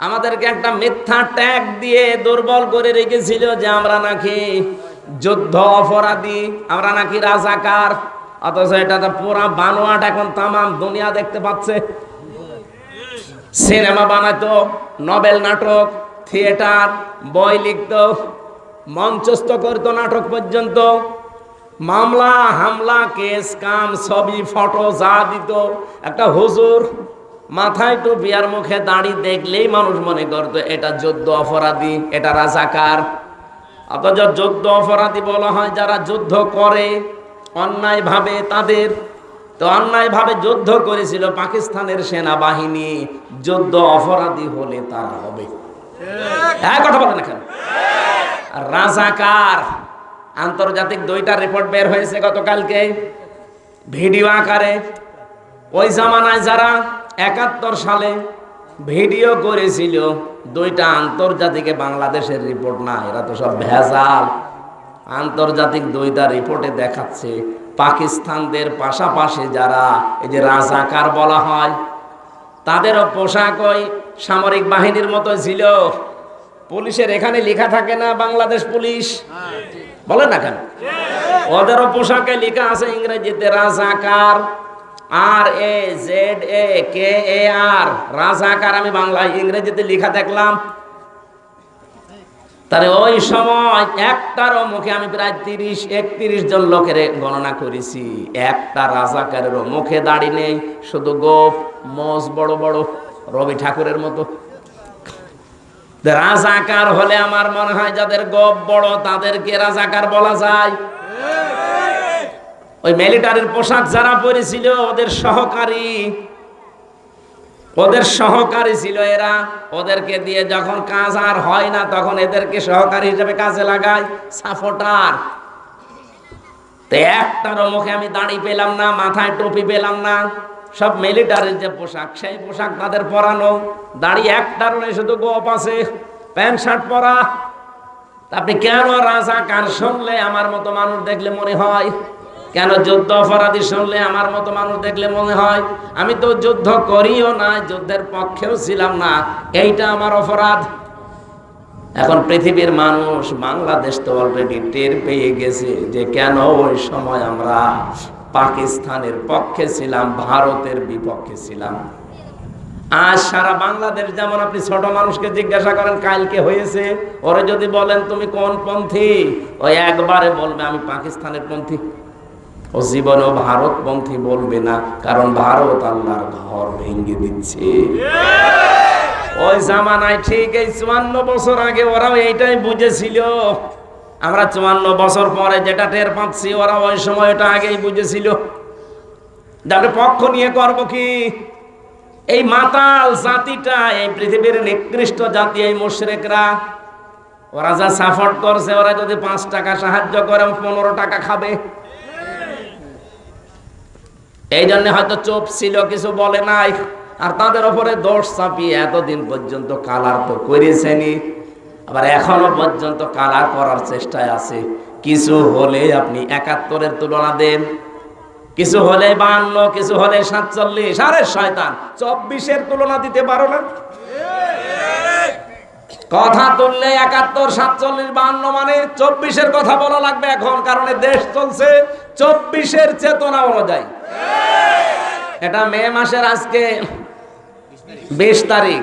আমাদেরকে একটা মিথ্যা ট্যাগ দিয়ে দুর্বল করে রেখেছিল যে আমরা নাকি যুদ্ধ অপরাধী, আমরা নাকি রাজাকার, অথচ এটা তো পুরা বানোয়াট এখন তামাম দুনিয়া দেখতে পাচ্ছে। সিনেমা বানাতো, নবেল নাটক, থিয়েটার, বই লিখত, মঞ্চস্থ করতো নাটক পর্যন্ত। মামলা, হামলা, কেস, কাম, ছবি, ফটো যা দিত। একটা হুজুর মাথায় টুপি আর মুখে দাড়ি দেখলেই মানুষ মনে করতো, এটা যুদ্ধ অপরাধী, এটা রাজাকার। অথচ যুদ্ধ অপরাধী বলা হয়, যারা যুদ্ধ করে, অন্যায়ভাবে তাদের। তো অন্যায়ভাবে যুদ্ধ করেছিল পাকিস্তানের সেনাবাহিনী, যুদ্ধ অপরাধী হলে তারা হবে। হ্যাঁ কথা বলেন এখানে রাজাকার, আন্তর্জাতিক দুইটা রিপোর্ট বের হয়েছে গতকালকে, ভিডিও আকারে। ওই জামানায় যারা একাত্তর সালে ভিডিও করেছিল দুইটা আন্তর্জাতিকে বাংলাদেশের রিপোর্ট না এরা তো সব ভেজাল। আন্তর্জাতিক দুইটা রিপোর্টে দেখাচ্ছে পাকিস্তানদের পাশাপাশি যারা এই যে রাজাকার বলা হয়, তাদেরও পোশাক ওই সামরিক বাহিনীর মতো ছিল। পুলিশের এখানে লেখা থাকে না বাংলাদেশ পুলিশ। বলে না কেন? ওদেরও পোশাকে লেখা আছে ইংরেজিতে রাজাকার। আর এ জেড এ কে এ আর রাজাকার, আমি বাংলায় ইংরেজিতে লেখা দেখলাম। তাহলে ওই সময় একটারও মুখে আমি প্রায় তিরিশ, একত্রিশ জন লোকের গণনা করেছি। একটা রাজাকারেরও মুখে দাড়ি নেই, শুধু গোপ মোজ বড় বড়, রবি ঠাকুরের মতো। রাজাকার হলে আমার মনে হয় যাদের গোপ বড়, তাদেরকে রাজাকার বলা যায়। ওই মিলিটারির পোশাক যারা পরেছিল, ওদের সহকারী ওদের সহকারী ছিল এরা। ওদেরকে দিয়ে যখন কাজ আর হয় না, তখন এদেরকে সহকারী হিসেবে কাজে লাগায় সাপোর্টার তো মুখে আমি দাড়ি পেলাম না, মাথায় টুপি পেলাম না। সব মিলিটারির যে পোশাক, সেই পোশাক তাদের পরানো। দাড়ি একটারও নেই, শুধু গোপ আছে। প্যান্ট, শার্ট পরা। আপনি কেন রাজা কার শুনলে? আমার মতো মানুষ দেখলে মনে হয়। কেন যুদ্ধ অপরাধী শুনলে আমার মতো মানুষ দেখলে মনে হয়? আমি তো যুদ্ধ করিও না যুদ্ধের পক্ষেও ছিলাম না। এইটা আমার অপরাধ। এখন পৃথিবীর মানুষ, বাংলাদেশ তো অলরেডি টের পেয়ে গেছে যে কেন ওই সময় আমরা পাকিস্তানের পক্ষে ছিলাম, ভারতের বিপক্ষে ছিলাম। আজ সারা বাংলাদেশ যেমন আপনি ছোট মানুষকে জিজ্ঞাসা করেন কালকে হয়েছে? ওরে যদি বলেন, তুমি কোন পন্থী? ওই একবারে বলবে, আমি পাকিস্তানের পন্থী। ও জীবনেও ভারতপন্থী বলবে না, কারণ ভারত আল্লাহর ঘর ভেঙে দিচ্ছে। ওই জামানায় ঠিক এই চুয়ান্ন বছর আগে ওরাও এইটাই বুঝেছিল। আমরা চুয়ান্ন বছর পরে যেটা টের পাচ্ছি, ওরা ওই সময় ওটা আগেই বুঝেছিল। যাতে পক্ষ নিয়ে করব কি? এই মাতাল জাতিটা, এই পৃথিবীর নিকৃষ্ট জাতি, এই মুশরেকরা, ওরা যা সাপোর্ট করছে, ওরা যদি পাঁচ টাকা সাহায্য করে, পনেরো টাকা খাবে। এই জন্য হয়তো চোপ ছিল, কিছু বলে নাই। আর তাদের ওপরে দোষ চাপিয়ে এতদিন পর্যন্ত কালার তো করেছেনি আবার এখনও পর্যন্ত কালার করার চেষ্টায় আছে। কিছু হলে আপনি একাত্তরের তুলনা দেন। কিছু হলে বান্ন, কিছু হলে সাতচল্লিশ। আরে শয়তান, চব্বিশের তুলনা দিতে পারো না। কথা তুললে একাত্তর সাতচল্লিশ বাহান্ন মানে চব্বিশের কথা বলা লাগবে এখন কারণে দেশ চলছে চব্বিশের চেতনা অনুযায়ী। এটা মে মাসের আজকে বিশ তারিখ।